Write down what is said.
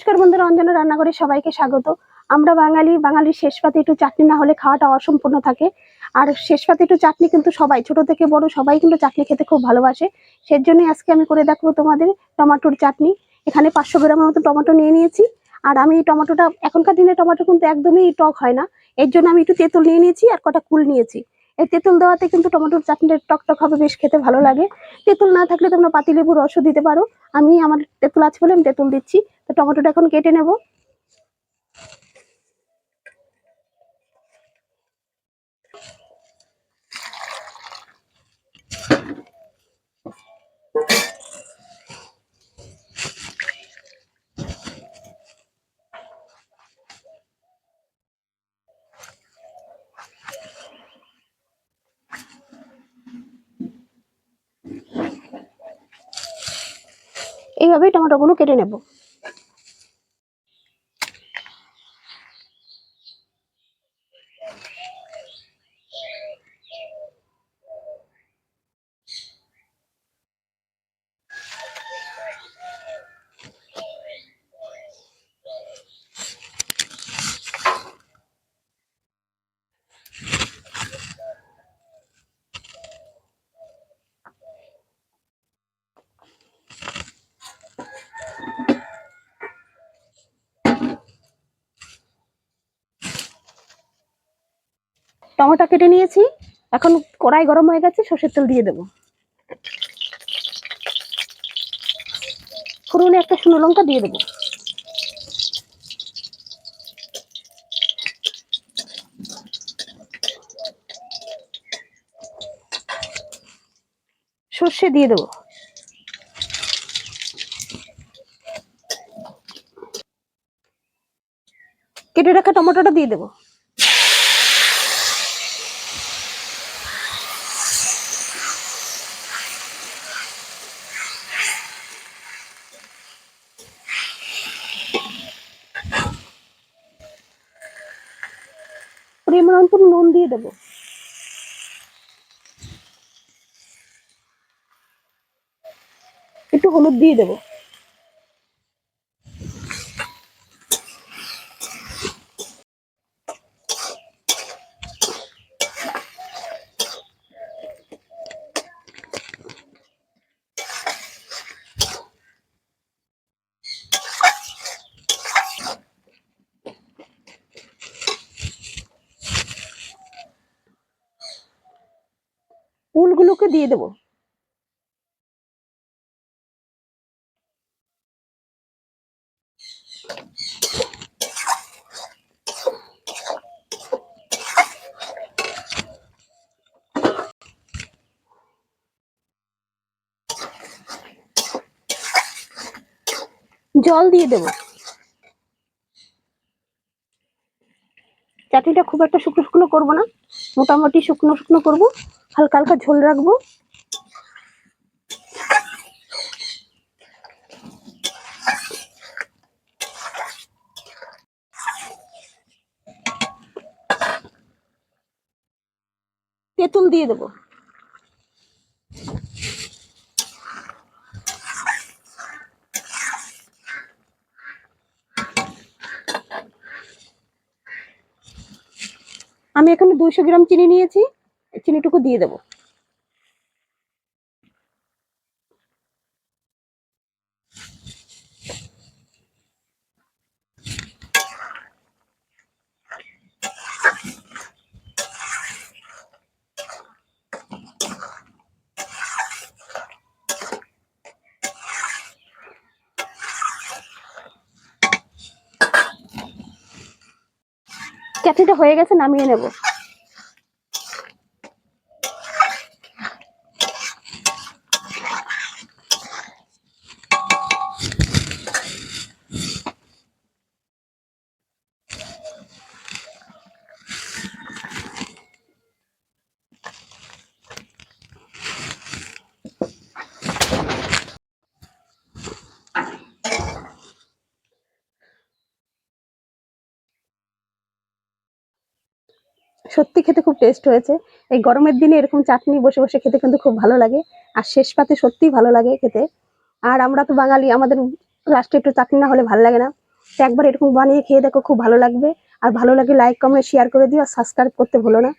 নমস্কার বন্ধুরা, অঞ্জনা রান্নাঘরে সবাইকে স্বাগত। আমরা বাঙালি, বাঙালির শেষ পাতে একটু চাটনি না হলে খাওয়াটা অসম্পূর্ণ থাকে। আর শেষ পাতে একটু চাটনি কিন্তু সবাই, ছোট থেকে বড় সবাই কিন্তু চাটনি খেতে খুব ভালোবাসে। সেই জন্যই আজকে আমি করে দেখব তোমাদের টমেটোর চাটনি। এখানে পাঁচশো গ্রামের মতো টমেটো নিয়ে নিয়েছি। আর আমি এই টমেটোটা, এখনকার দিনে টমেটো কিন্তু একদমই টক হয় না। এর জন্য আমি একটু তেঁতুল নিয়ে নিয়েছি আর কটা কুল নিয়েছি। এই তেঁতুল দেওয়াতে কিন্তু টমেটোর চাটনিটা টক টক হবে, বেশ খেতে ভালো লাগে। তেঁতুল না থাকলে তোমরা পাতিলেবুর রসও দিতে পারো। আমি আমার তেঁতুল আছে বলে আমি তেঁতুল দিচ্ছি। টমেটোটা এখন কেটে নেব। এইভাবেই টমেটোগুলো কেটে নেব। টমেটো কেটে নিয়েছি। এখন কড়াই গরম হয়ে গেছে, সর্ষের তেল দিয়ে দেবো। ফোড়নে একটা শুকনো লঙ্কা দিয়ে দেবো। সর্ষে দিয়ে দেবো। কেটে রাখা টমেটোটা দিয়ে দেবো। পরিমাণ মতো নুন দিয়ে দেবো। একটু হলুদ দিয়ে দেবো। উলগুলোকে দিয়ে দেবো। জল দিয়ে দেবো। চাটনিটা খুব একটা শুকনো শুকনো করব না। মোটামুটি শুকনো শুকনো করব হালকা হালকা ঝোল রাখব। তেঁতুল দিয়ে দেবো। আমি এখানে দুইশো গ্রাম চিনি নিয়েছি চিনিটুকু দিয়ে দেবো। চাটনিটা হয়ে গেছে নামিয়ে নেব। সত্যি খেতে খুব টেস্ট হয়েছে। এই গরমের দিনে এরকম চাটনি বসে বসে খেতে কিন্তু খুব ভালো লাগে। আর শেষ পাতে সত্যিই ভালো লাগে খেতে। আর আমরা তো বাঙালি, আমাদের লাস্টে একটু চাটনি না হলে ভালো লাগে না। একবার এরকম বানিয়ে খেয়ে দেখো, খুব ভালো লাগবে। আর ভালো লাগে লাইক কমেন্ট শেয়ার করে দিও। আর সাবস্ক্রাইব করতে ভুলো না।